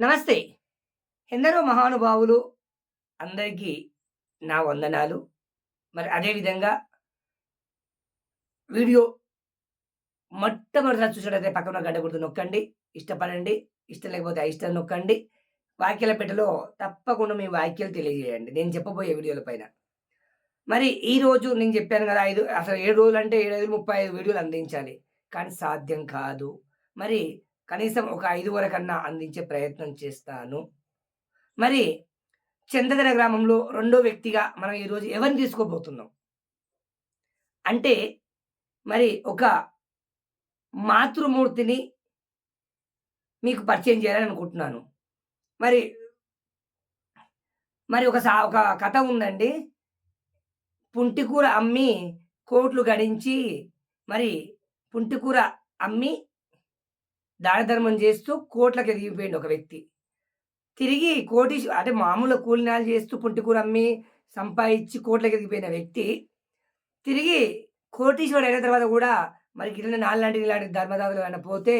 నమస్తే. ఎందరో మహానుభావులు అందరికీ నా వందనాలు. మరి అదేవిధంగా వీడియో మొట్టమొదటిసారి చూసినట్టయితే పక్కన గడ్డ గుర్తు నొక్కండి ఇష్టపడండి ఇష్టం లేకపోతే ఇష్టం నొక్కండి. వాక్యాల పెట్టలో తప్పకుండా మీ వాక్యాలు తెలియజేయండి. నేను చెప్పబోయే వీడియోల పైన. మరి ఈ రోజు నేను చెప్పాను కదా ఐదు అసలు ఏడు రోజులు అంటే ఏడు ఐదు ముప్పై ఐదు వీడియోలు అందించాలి. కానీ సాధ్యం కాదు. మరి కనీసం ఒక ఐదు వరకన్నా అందించే ప్రయత్నం చేస్తాను. మరి చందగర గ్రామంలో రెండో వ్యక్తిగా మనం ఈరోజు ఎవరిని తీసుకోబోతున్నాం? అంటే మరి ఒక మాతృమూర్తిని మీకు పరిచయం చేయాలని అనుకుంటున్నాను. మరి మరి ఒక సా ఒక కథ ఉందండి. పుంటికూర అమ్మి కోట్లు గడించి మరి పుంటికూర అమ్మి దానధర్మం చేస్తూ కోట్లకు ఎదిగిపోయింది ఒక వ్యక్తి. తిరిగి కోటి అంటే మామూలు కూలినాలు చేస్తూ పుంటికూర అమ్మి సంపాదించి కోట్లకు ఎదిగిపోయిన వ్యక్తి తిరిగి కోటీశ్వరుడు అయిన తర్వాత కూడా మరి ఇట్లా నాలుగు ఇలాంటి ధర్మదాతలు అయినా పోతే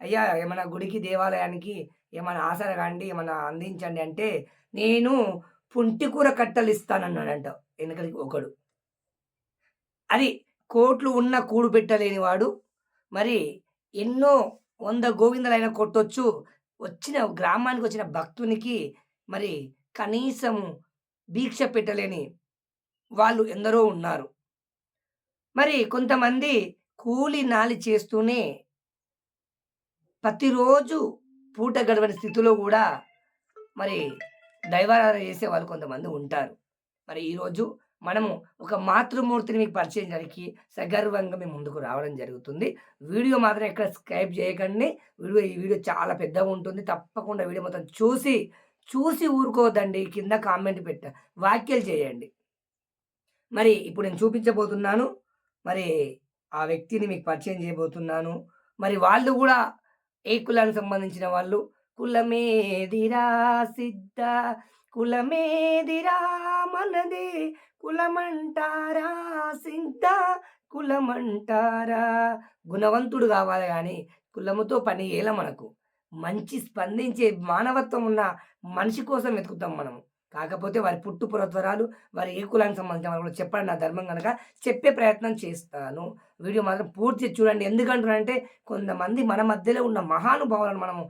అయ్యా ఏమైనా గుడికి దేవాలయానికి ఏమైనా ఆసర కాండి ఏమైనా అందించండి అంటే నేను పుంటికూర కట్టలు ఇస్తానన్నాడంట వెనకడికి ఒకడు. అది కోట్లు ఉన్న కూడు పెట్టలేని వాడు మరి ఎన్నో వంద గోవిందలైనా కొట్టొచ్చు. వచ్చిన గ్రామానికి వచ్చిన భక్తునికి మరి కనీసం దీక్ష పెట్టలేని వాళ్ళు ఎందరో ఉన్నారు. మరి కొంతమంది కూలి నాలి చేస్తూనే ప్రతిరోజు పూట గడవని స్థితిలో కూడా మరి దైవారాధన చేసే వాళ్ళు కొంతమంది ఉంటారు. మరి ఈరోజు మనము ఒక మాతృమూర్తిని మీకు పరిచయం జరిగి సగర్వంగా మేము ముందుకు రావడం జరుగుతుంది. వీడియో మాత్రం ఎక్కడ స్క్రైబ్ చేయకండి. వీడియో ఈ వీడియో చాలా పెద్దగా ఉంటుంది. తప్పకుండా వీడియో మొత్తం చూసి చూసి ఊరుకోవద్దండి. కింద కామెంట్ పెట్ట వ్యాఖ్యలు చేయండి. మరి ఇప్పుడు నేను చూపించబోతున్నాను. మరి ఆ వ్యక్తిని మీకు పరిచయం చేయబోతున్నాను. మరి వాళ్ళు కూడా ఏ కులానికి సంబంధించిన వాళ్ళు? కులమేదిరా సిద్ధ కులమేదిరా మనదే కులమంటారా సింత? కులమంటారా? గుణవంతుడు కావాలి కానీ కులముతో పని ఏల మనకు? మంచి స్పందించే మానవత్వం ఉన్న మనిషి కోసం వెతుకుతాం మనము. కాకపోతే వారి పుట్టు పురత్వరాలు వారి ఏ కులానికి సంబంధించిన వాళ్ళు కూడా చెప్పండి నా ధర్మం కనుక చెప్పే ప్రయత్నం చేస్తాను. వీడియో మాత్రం పూర్తి చూడండి. ఎందుకంటారంటే కొంతమంది మన మధ్యలో ఉన్న మహానుభావులను మనము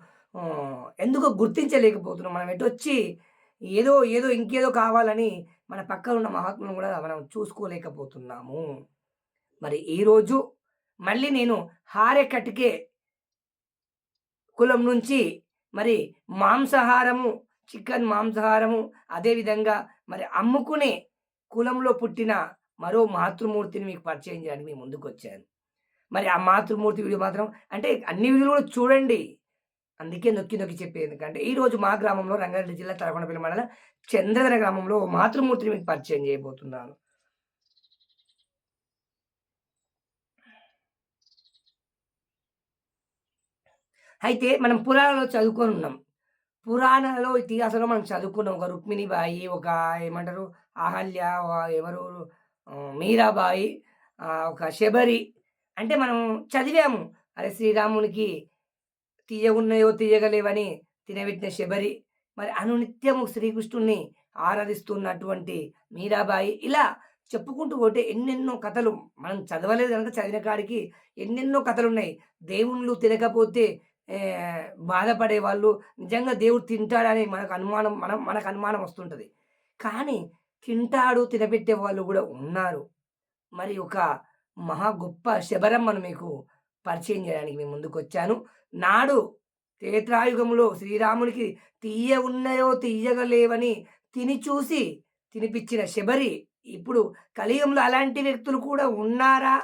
ఎందుకో గుర్తించలేకపోతున్నాం. మనం ఎటు వచ్చి ఏదో ఏదో ఇంకేదో కావాలని మన పక్కన ఉన్న మహాత్ములను కూడా మనం చూసుకోలేకపోతున్నాము. మరి ఈరోజు మళ్ళీ నేను హారే కటికే కులం నుంచి మరి మాంసాహారము చికెన్ మాంసాహారము అదేవిధంగా మరి అమ్ముకునే కులంలో పుట్టిన మరో మాతృమూర్తిని మీకు పరిచయం చేయడానికి మీ ముందుకు వచ్చాను మరి ఆ మాతృమూర్తి వీడియో మాత్రం అంటే అన్ని వీడియోలు కూడా చూడండి. అందుకే నొక్కి నొక్కి చెప్పేది ఎందుకంటే ఈరోజు మా గ్రామంలో రంగారెడ్డి జిల్లా తలకొండపల్లి మండలం చంద్రధర గ్రామంలో మాతృమూర్తిని మీకు పరిచయం చేయబోతున్నాను. అయితే మనం పురాణంలో చదువుకొని ఉన్నాం. పురాణాలలో ఇతిహాసంలో మనం చదువుకున్నాం ఒక రుక్మిణిబాయి ఒక ఏమంటారు అహల్య ఎవరు మీరాబాయి ఒక శబరి అంటే మనం చదివాము. అదే శ్రీరామునికి తీయగున్నాయో తీయగలేవని తినబెట్టిన శబరి మరి అనునిత్యము శ్రీకృష్ణుణ్ణి ఆరాధిస్తున్నటువంటి మీరాబాయి ఇలా చెప్పుకుంటూ పోతే ఎన్నెన్నో కథలు. మనం చదవలేదు కనుక చదివిన కాడికి ఎన్నెన్నో కథలు ఉన్నాయి దేవుళ్ళు తినకపోతే బాధపడే వాళ్ళు నిజంగా దేవుడు తింటాడని మనకు అనుమానం మనం మనకు అనుమానం వస్తుంటుంది. కానీ తింటాడు తినబెట్టే వాళ్ళు కూడా ఉన్నారు. మరి ఒక మహా గొప్ప శబరమ్మను మీకు పరిచయం చేయడానికి మేము ముందుకు వచ్చాను నాడు త్రేత్రాయుగంలో శ్రీరామునికి తీయ ఉన్నాయో తీయగలేవని తిని చూసి తినిపించిన శబరి ఇప్పుడు కలియుగంలో అలాంటి వ్యక్తులు కూడా ఉన్నారా?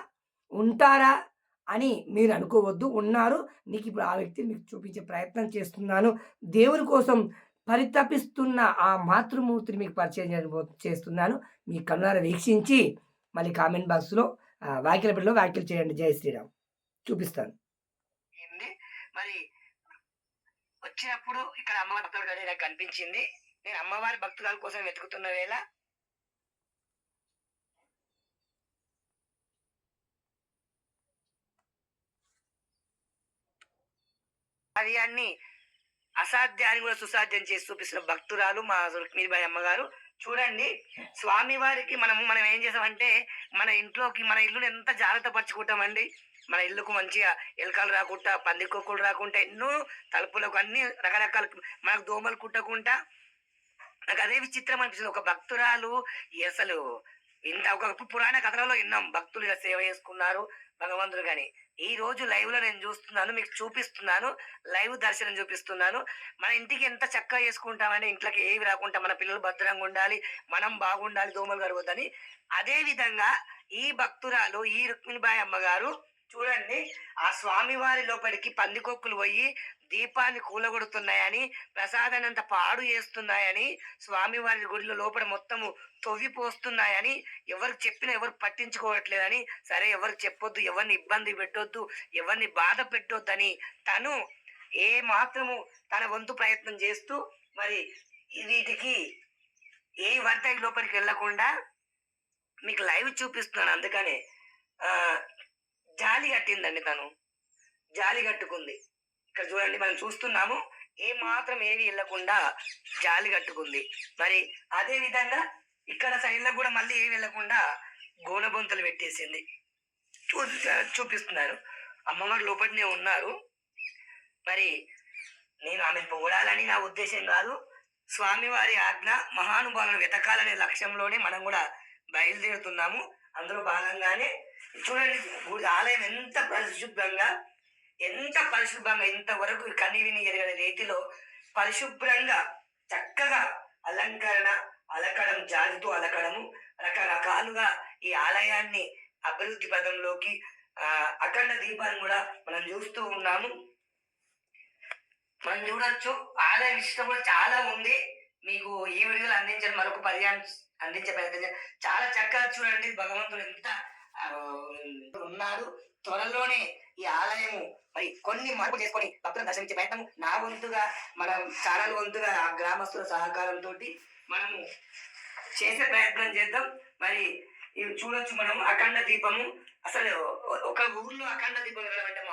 ఉంటారా? అని మీరు అనుకోవద్దు. ఉన్నారు. నీకు ఇప్పుడు ఆ వ్యక్తిని మీకు చూపించే ప్రయత్నం చేస్తున్నాను. దేవుని కోసం పరితపిస్తున్న ఆ మాతృమూర్తిని మీకు పరిచయం చేస్తున్నాను. మీ కన్నార వీక్షించి మళ్ళీ కామెంట్ బాక్స్లో వ్యాఖ్యల వ్యాఖ్యలు చేయండి. జయ శ్రీరామ్. చూపిస్తాను. మరి వచ్చినప్పుడు ఇక్కడ అమ్మవారి భక్తుడు నాకు కనిపించింది. నేను అమ్మవారి భక్తుల కోసం వెతుకుతున్న వేళ కార్యాన్ని అసాధ్యాన్ని కూడా సుసాధ్యం చేసి చూపిస్తున్న భక్తురాలు మా రుక్మిణిబాయి అమ్మగారు. చూడండి స్వామి వారికి మనం మనం ఏం చేసామంటే మన ఇంట్లోకి మన ఇల్లుని ఎంత జాగ్రత్త పరుచుకుంటామండి. మన ఇల్లుకు మంచిగా ఎలకలు రాకుండా పందికొక్కులు రాకుండా ఎన్నో తలుపులకు అన్ని రకరకాల మనకు దోమలు కుట్టకుండా నాకు అదే విచిత్రం అనిపిస్తుంది. ఒక భక్తురాలు అసలు ఇంత ఒక పురాణ కథలలో విన్నాం భక్తులు ఇలా సేవ చేసుకున్నారు భగవంతుడు కానీ ఈ రోజు లైవ్లో నేను చూస్తున్నాను మీకు చూపిస్తున్నాను లైవ్ దర్శనం చూపిస్తున్నాను. మన ఇంటికి ఎంత చక్కగా చేసుకుంటామని ఇంట్లోకి ఏవి రాకుండా మన పిల్లలు భద్రంగా ఉండాలి మనం బాగుండాలి దోమలు కరగొద్దని. అదే విధంగా ఈ భక్తురాలు ఈ రుక్మిణిబాయి అమ్మగారు చూడండి. ఆ స్వామివారి లోపలికి పందికొక్కులు పోయి దీపాన్ని కూలగొడుతున్నాయని ప్రసాదాన్ని అంత పాడు చేస్తున్నాయని స్వామివారి గుడిలో లోపల మొత్తము తొవ్విపోస్తున్నాయని ఎవరికి చెప్పినా ఎవరు పట్టించుకోవట్లేదని సరే ఎవరికి చెప్పొద్దు ఎవరిని ఇబ్బంది పెట్టొద్దు ఎవరిని బాధ పెట్టొద్దని తను ఏ మాత్రము తన వంతు ప్రయత్నం చేస్తూ మరి వీటికి ఏ వర్ధకి లోపలికి వెళ్ళకుండా మీకు లైవ్ చూపిస్తున్నాను. అందుకనే జాలి కట్టిందండి తను. జాలి కట్టుకుంది. ఇక్కడ చూడండి మనం చూస్తున్నాము ఏ మాత్రం ఏవి వెళ్ళకుండా జాలి కట్టుకుంది. మరి అదే విధంగా ఇక్కడ సైడ్లో కూడా మళ్ళీ ఏవి వెళ్ళకుండా గోనబొంతలు పెట్టేసింది. చూ చూపిస్తున్నారు. అమ్మవారు లోపలనే ఉన్నారు. మరి నేను ఆమెను పొగడాలని నా ఉద్దేశం కాదు. స్వామివారి ఆజ్ఞ మహానుభావులను వెతకాలనే లక్ష్యంలోనే మనం కూడా బయలుదేరుతున్నాము. అందులో భాగంగానే చూడండి గుడి ఆలయం ఎంత పరిశుభ్రంగా ఎంత పరిశుభ్రంగా ఇంతవరకు కనివిని విని రీతిలో పరిశుభ్రంగా చక్కగా అలంకరణ అలకడం జాతితో అలకడము రకరకాలుగా ఈ ఆలయాన్ని అభివృద్ధి పదంలోకి అఖండ దీపాన్ని కూడా మనం చూస్తూ ఉన్నాము. మనం చూడొచ్చు ఆలయ విశిష్టం కూడా చాలా ఉంది. మీకు ఈ వీడియోలో అందించిన మరొక పర్యాయం అందించే ప్రయత్నం చాలా చక్కగా చూడండి భగవంతుడు ఎంత ఉన్నాడు త్వరలోనే ఈ ఆలయము మరి కొన్ని మార్పులు చేసుకొని భక్తులను దర్శించే ప్రయత్నం నా వంతుగా మన చాలా వంతుగా ఆ గ్రామస్తుల సహకారంతో మనము చేసే ప్రయత్నం చేద్దాం. మరి ఇవి చూడొచ్చు మనం అఖండ దీపము. అసలు ఒక ఊర్లో అఖండ దీపం వెలగడం